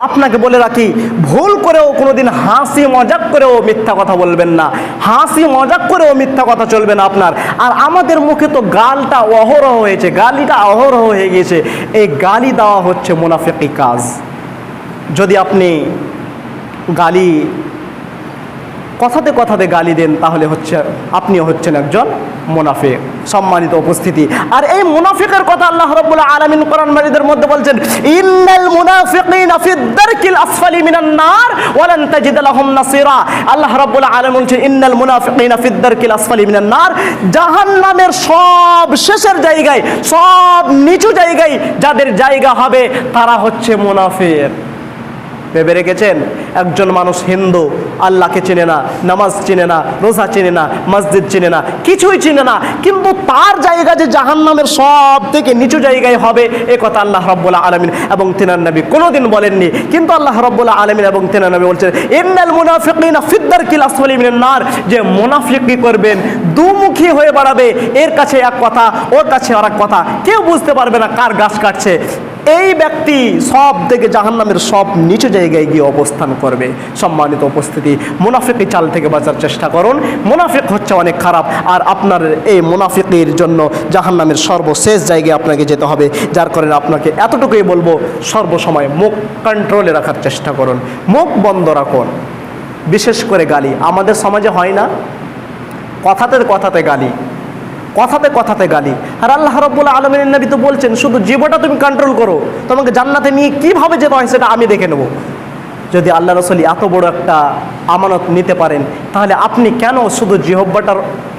আপনাকে বলে রাখি, ভুল করেও কোনোদিন হাসি মজাক করেও মিথ্যা কথা বলবেন না। হাসি মজাক করেও মিথ্যা কথা চলবে না আপনার। আর আমাদের মুখে তো গালটা অহরহ হয়েছে, গালিটা অহরহ হয়ে গিয়েছে। এই গালি দেওয়া হচ্ছে মুনাফিকি কাজ। যদি আপনি গালি কথাতে কথাতে গালি দেন, তাহলে হচ্ছে আপনিও হচ্ছেন একজন মুনাফিক। সম্মানিত উপস্থিতি। আর এই মুনাফিকের কথা আল্লাহ রাব্বুল আলামিন কোরআন মাজিদের মধ্যে বলছেন, ইন্নাল মুনাফিকিনা ফিদ দারকিল আসফালি মিনান নার ওয়ালান তাজিদ লাহুম নাসিরা। আল্লাহ রাব্বুল আলামিন বলছেন, ইন্নাল মুনাফিকিনা ফিদ দারকিল আসফালি মিনান নার। জাহান্নামের সব শেষের জায়গায়, সব নিচু জায়গায় যাদের জায়গা হবে, তারা হচ্ছে মুনাফিক। ভেবে রেখেছেন? একজন মানুষ হিন্দু, আল্লাহকে চেনে না, নামাজ চেনে না, রোজা চেনে না, মসজিদ চিনে না, কিছুই চেনে না, কিন্তু তার জায়গা যে জাহান্নামের সব থেকে নিচু জায়গায় হবে, এ কথা আল্লাহ রব্বুল্লাহ আলমিন এবং তেনার নবী কোনোদিন বলেননি। কিন্তু আল্লাহ রব্বুল্লাহ আলমিন এবং তেনার নবী বলছেন, ইন্নাল মুনাফিকিনা ফিদ্দার কিল আসফালি নার যে মুনাফিকি করবেন, দুমুখী হয়ে বাড়াবে, এর কাছে এক কথা, ওর কাছে আর কথা। কেউ বুঝতে পারবে না কার গাছ কাটছে। এই ব্যক্তি সব থেকে জাহান্নামের সব নিচু জায়গায় গিয়ে অবস্থান করবে। সম্মানিত উপস্থিতি, মুনাফিকি চাল থেকে বাঁচার চেষ্টা করুন। মুনাফিক হচ্ছে অনেক খারাপ, আর আপনার এই মুনাফিকের জন্য জাহান্নামের সর্বশেষ জায়গায় আপনাকে যেতে হবে, যার কারণে আপনাকে এতটুকুই বলব, সর্বসময় মুখ কন্ট্রোলে রাখার চেষ্টা করুন। মুখ বন্ধ রাখুন। বিশেষ করে গালি। আমাদের সমাজে হয় না? কথাতে কথাতে গালি। কথাতে কথাতে গালি। আর আল্লাহ রব্বুল আলমিনের নবী তো বলছেন, শুধু জীবটা তুমি কন্ট্রোল করো। তোমাকে জান্নাতে নিয়ে কীভাবে যেতে হয় সেটা আমি দেখে নেব। যদি আল্লাহ রসলি এত বড় একটা আমানত নিতে পারেন, তাহলে আপনি কেন শুধু জিহব্বাটার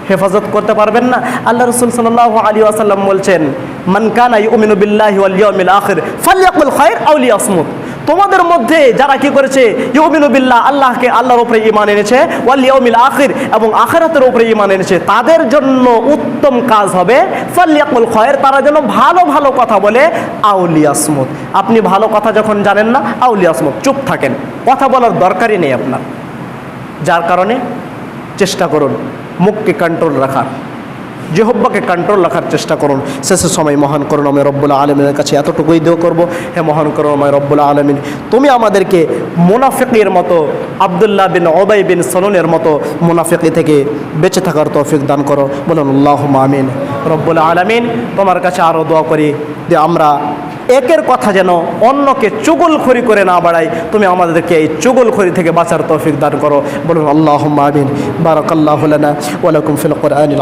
হেফাজত করতে পারবেন না? আল্লাহ রসুল সাল্লাহ আলী আসাল্লাম বলছেন মানকানা ইউমিনু ওয়াল আখির, ফালিয়াকুল খায়র আও লিয়াসমুত। তোমাদের মধ্যে যারা কি করেছে? ইউমিনু বিল্লাহ, আল্লাহকে আল্লাহর উপরে ইমান এনেছে, ওয়াল ইয়াউমিল আখির, এবং আখিরাতের উপরে ইমান এনেছে। তাদের জন্য উত্তম কাজ হবে ফালিয়াকুল খয়ের, তারা যেন ভালো ভালো কথা বলে আউলিয়াসমুত আপনি ভালো কথা যখন জানেন না আউলিয়াসমুত চুপ থাকেন। কথা বলার দরকারই নেই আপনার। যার কারণে চেষ্টা করুন, মুখকে কন্ট্রোল রাখার। জেহব্বাকে কন্ট্রোল রাখার চেষ্টা করুন। শেষের সময় মহান করুণাময় রব্বুল আলমিনের কাছে এতটুকুই দেও করব। হে মহান করুণাময় রব্বুল আলমিন, তুমি আমাদেরকে মুনাফিকের মতো, আবদুল্লাহ বিন ওবাই বিন সলনের মতো মুনাফিকি থেকে বেঁচে থাকার তৌফিক দান করো। বলুন আল্লাহ আমিন। রব্বুল আলমিন, তোমার কাছে আরও দোয়া করি যে আমরা একের কথা যেন অন্যকে চুগলখড়ি করে না বাড়াই। তুমি আমাদেরকে এই চুগলখড়ি থেকে বাঁচার তৌফিক দান করো। বলুন আল্লাহ আমিন। বারাকাল্লাহ লানা ওয়ালাকুম ফিল কোরআনিল